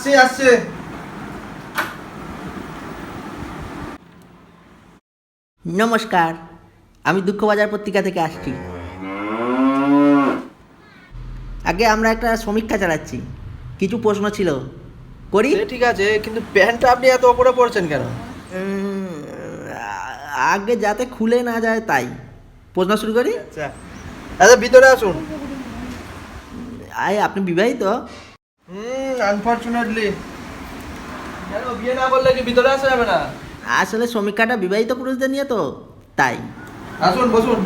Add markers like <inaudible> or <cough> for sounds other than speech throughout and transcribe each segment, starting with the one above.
আসছে আসছে। নমস্কার আমি দুঃখবাজার পত্রিকা থেকে আসছি। আগে আমরা একটা সমীক্ষা চালাচ্ছি। কিছু প্রশ্ন ছিল। করি? ঠিক আছে কিন্তু প্যান্টটা আপনি এত ওপরে পড়ছেন কেন? আগে যাতে খুলে না যায় তাই। প্রশ্ন শুরু করি? আচ্ছা। আচ্ছা ভিতরে আসুন। আয় আপনি বিবাহিত? হুম। আনফরচুনেটলি কেন বিয়ে না করলে কি ভিতরে আসা যাবে না? আসলে সমীক্ষাটা বিবাহিত পুরুষদের নিয়ে তো তাই। আসুন বসুন।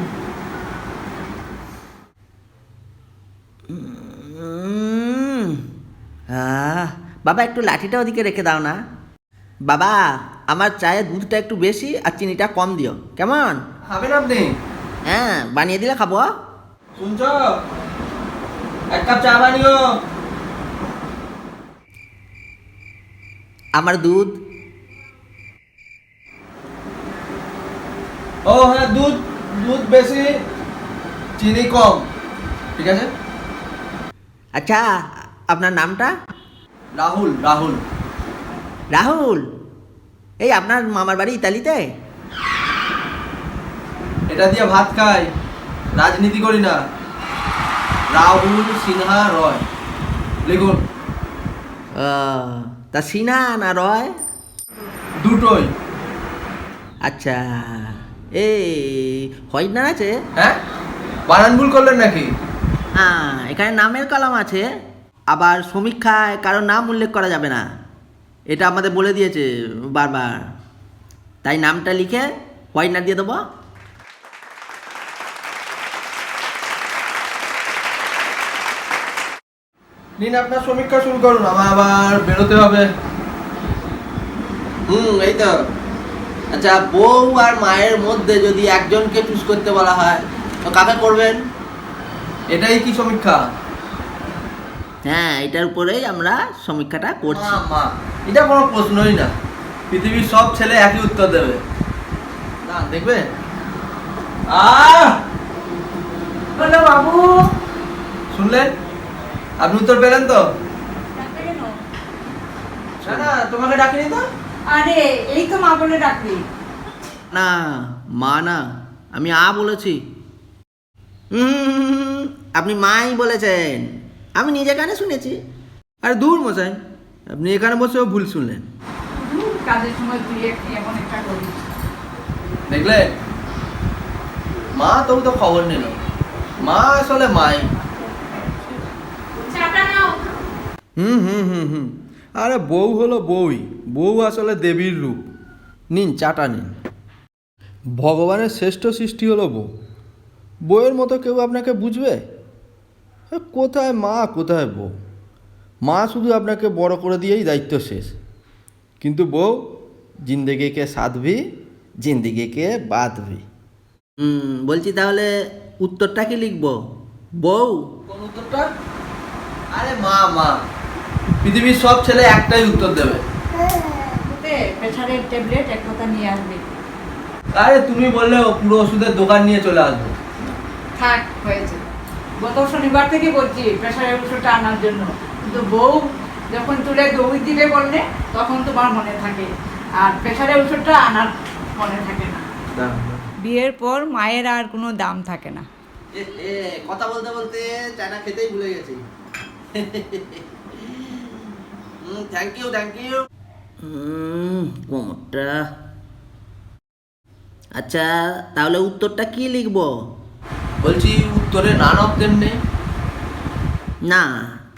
আহ, বাবা একটু লাঠিটা ওদিকে রেখে দাও না। বাবা আমার চায়ে দুধটা একটু বেশি আর চিনিটা কম দিও। কেমন? খাবেন আপনি? হ্যাঁ বানিয়ে দিলে খাব। শুনছ? এক কাপ চা বানিও। আমার দুধ। ও হ্যাঁ দুধ দুধ বেশি চিনি কম। ঠিক আছে? আচ্ছা আপনার নামটা? রাহুল রাহুল। রাহুল? এই আপনার মামার বাড়ি ইতালিতে? এটা দিয়ে ভাত খাই রাজনীতি করি না। রাহুল সিনহা রয়। লিখুন। আহ, তা সিনা না রয়? দুটোই। আচ্ছা এই হয়না আছে? হ্যাঁ? বানান ভুল করলেন নাকি? হ্যাঁ এখানে নামের কলাম আছে আবার সমীক্ষায় কারোর নাম উল্লেখ করা যাবে না। এটা আমাদের বলে দিয়েছে বারবার। তাই নামটা লিখে হোয়াইটনার দিয়ে দেবো। নিন আপনার সমীক্ষা শুরু করুন আমার আবার বেরোতে হবে। হুম এই তো। আচ্ছা বউ আর মায়ের মধ্যে যদি একজনকে চুজ করতে বলা হয় তো কাকে করবেন? এটাই কি সমীক্ষা? হ্যাঁ এটার উপরেই আমরা সমীক্ষাটা করছি। মা, মা। এটা কোনো প্রশ্নই না। পৃথিবীর সব ছেলে একই উত্তর দেবে। না দেখবে? আহ! বলো বাবু! শুনলেন? আপনি উত্তর পেলেন তো? না না তোমাকে ডাকিনি তো? আরে এই তো মা বলে ডাকলি। না মা না আমি আ বলেছি। আপনি মাই বলেছেন। আমি নিজে কানে শুনেছি। আরে দূর মশাই আপনি এখানে বসেও ভুল শুনলেন। কাজের সময় তুই এমন একটা করিস দেখলে? মা তবু তো খবর নিল। মা আসলে মাই চাটা নাও হুম হুম হুম হুম। আরে বউ হলো বউই। বউ আসলে দেবীর রূপ। নিন চাটা নিন। ভগবানের শ্রেষ্ঠ সৃষ্টি হলো বউ। বউয়ের মতো কেউ আপনাকে বুঝবে? কোথায় মা কোথায় বউ? মা শুধু আপনাকে বড় করে দিয়েই দায়িত্ব শেষ। কিন্তু বউ জিন্দেগিকে সাধবি জিন্দিগিকে বাঁধবি। হুম, বলছি তাহলে উত্তরটা কি লিখব? বউ? কোন উত্তরটা? আরে মা মা। পৃথিবীর সব ছেলে একটাই উত্তর দেবে। ওতে প্রেশারের ট্যাবলেট এক কথা নিয়ে আসবি। আরে তুমি বললে পুরো ওষুধের দোকান নিয়ে চলে আসব। থাক হয়েছে। গত শনিবার থেকে বলছি ওষুধটা আনার জন্য। কিন্তু বউ যখন দৌড় দিবে বললে তখন তোমার মনে থাকে। আর প্রেশারের ওষুধটা আনার মনে থাকে না। বিয়ের পর মায়ের আর কোনো দাম থাকে না। কথা বলতে বলতে চায়না খেতেই ভুলে গেছি। <laughs> থ্যাংক ইউ থ্যাংক ইউ কোমরটা আচ্ছা তাহলে উত্তরটা কি লিখব? বলছি উত্তরে নান দেম নেই। না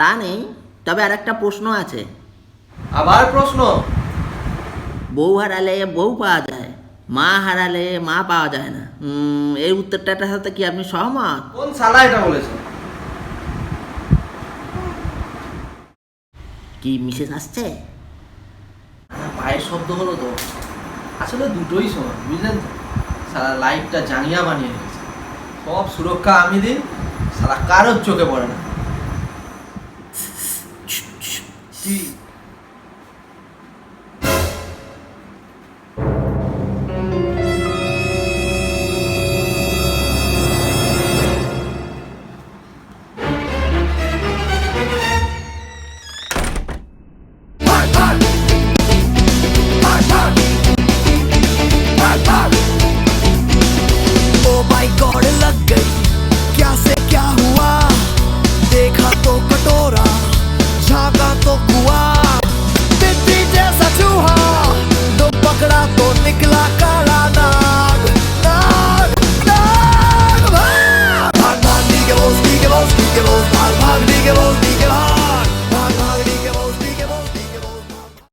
তা নেই তবে আর একটা প্রশ্ন আছে। আবার প্রশ্ন? বউ হারালে বউ পাওয়া যায় মা হারালে মা পাওয়া যায় না। এই উত্তরটার সাথে কি আপনি সহমত? কোন সালা এটা বলেছে? কি মিসেস আসছে? পায়ের শব্দ হলো তো। আসলে দুটোই সমান বুঝলেন তো? সারা লাইফটা জানিয়া বানিয়ে রেখেছে। সব সুরক্ষা আমি দিন সারা কারোর চোখে পড়ে না। কি?